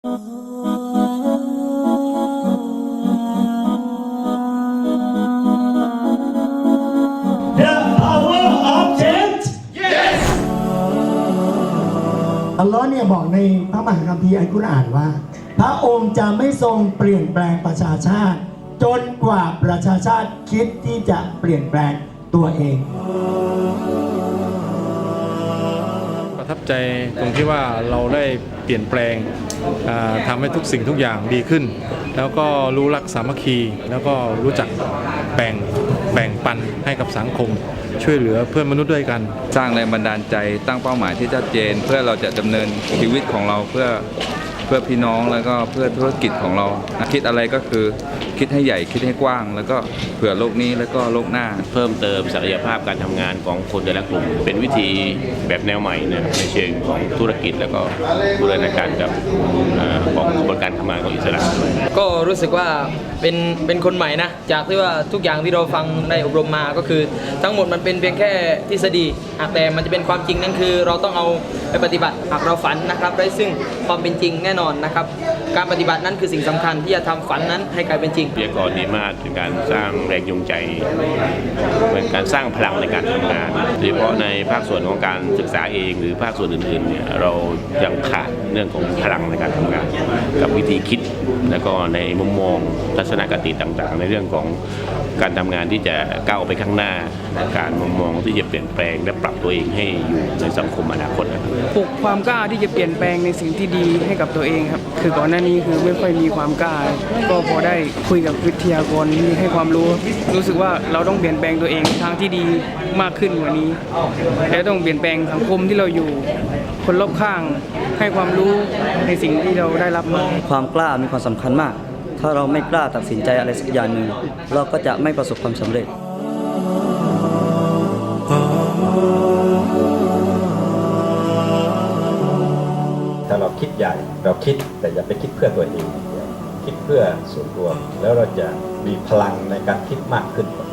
อัลลอฮ์เนี่ยบอกในพระมหาคัมภีร์อัลกุรอานว่า พระองค์จะไม่ทรงเปลี่ยนแปลงประชาชาติ จนกว่าประชาชาติคิดที่จะเปลี่ยนแปลงตัวเอง ใจตรงที่ว่าเราได้เปลี่ยนแปลงอ่าทำให้ทุกสิ่งทุกอย่างดีขึ้น แล้วก็รู้รักสามัคคี แล้วก็รู้จักแบ่งแบ่งปันให้กับสังคม ช่วยเหลือเพื่อนมนุษย์ด้วยกัน สร้างแรงบันดาลใจตั้งเป้าหมายที่ชัดเจน เพื่อเราจะดำเนินชีวิตของเราเพื่อเพื่อพี่น้องแล้วก็เพื่อธุรกิจของเราคิดอะไรก็คือ คิดให้ใหญ่คิดให้กว้าง แล้วก็เผื่อโลกนี้แล้วก็โลกหน้า เพิ่มเติมศักยภาพการทำงานของคนแต่ละกลุ่ม เป็นวิธีแบบแนวใหม่นะครับในเชิงของธุรกิจแล้วก็บูรณาการกับเอ่อของกระบวนการทำงานของอิสระด้วยก็รู้สึกว่าเป็นเป็นคนใหม่นะจากที่ว่าทุกอย่างที่เราฟังได้อบรมมาก็คือ ทั้งหมดมันเป็นเพียงแค่ทฤษฎีหากแต่มันจะเป็นความจริงนั่นคือ เราต้องเอาไปปฏิบัติหากเราฝันนะครับได้ซึ่งความเป็นจริงแน่นอนนะครับ การปฏิบัตินั้นคือสิ่งสำคัญที่จะทำฝันนั้นให้กลายเป็นจริงวิทยากรดีมากเป็นการสร้างแรงจูงใจเป็นการสร้างพลังในการทำงานโดยเฉพาะในภาคส่วนของการศึกษาเอง หรือภาคส่วนอื่นๆเนี่ยเรายังขาดเรื่องของพลังในการทำงาน กับวิธีคิด แล้วก็ในมุมมองทัศนคติต่างๆ ในเรื่องของการทำงานที่จะก้าวไปข้างหน้า การมุมมองที่จะเปลี่ยนแปลงและปรับตัวเองให้อยู่ในสังคมอนาคตนะครับปลุกความกล้าที่จะเปลี่ยนแปลงในสิ่งที่ดีให้กับตัวเองครับ คือก่อนหน้านี้คือไม่ค่อยมีความกล้า ก็พอได้คุยกับวิทยากรที่ให้ความรู้ รู้สึกว่าเราต้องเปลี่ยนแปลงตัวเองทางที่ดีมากขึ้นกว่านี้ และต้องเปลี่ยนแปลงสังคมที่เราอยู่คนรอบข้างให้ความรู้ในสิ่งที่เราได้รับมาความกล้ามีความสำคัญมาก ถ้าเราไม่กล้าตัดสินใจอะไรสักอย่างหนึ่งเราก็จะไม่ประสบความสำเร็จ ถ้าเราคิดใหญ่เราคิดแต่อย่าไปคิดเพื่อตัวเองคิดเพื่อส่วนรวมแล้วเราจะมีพลังในการคิดมากขึ้นกว่า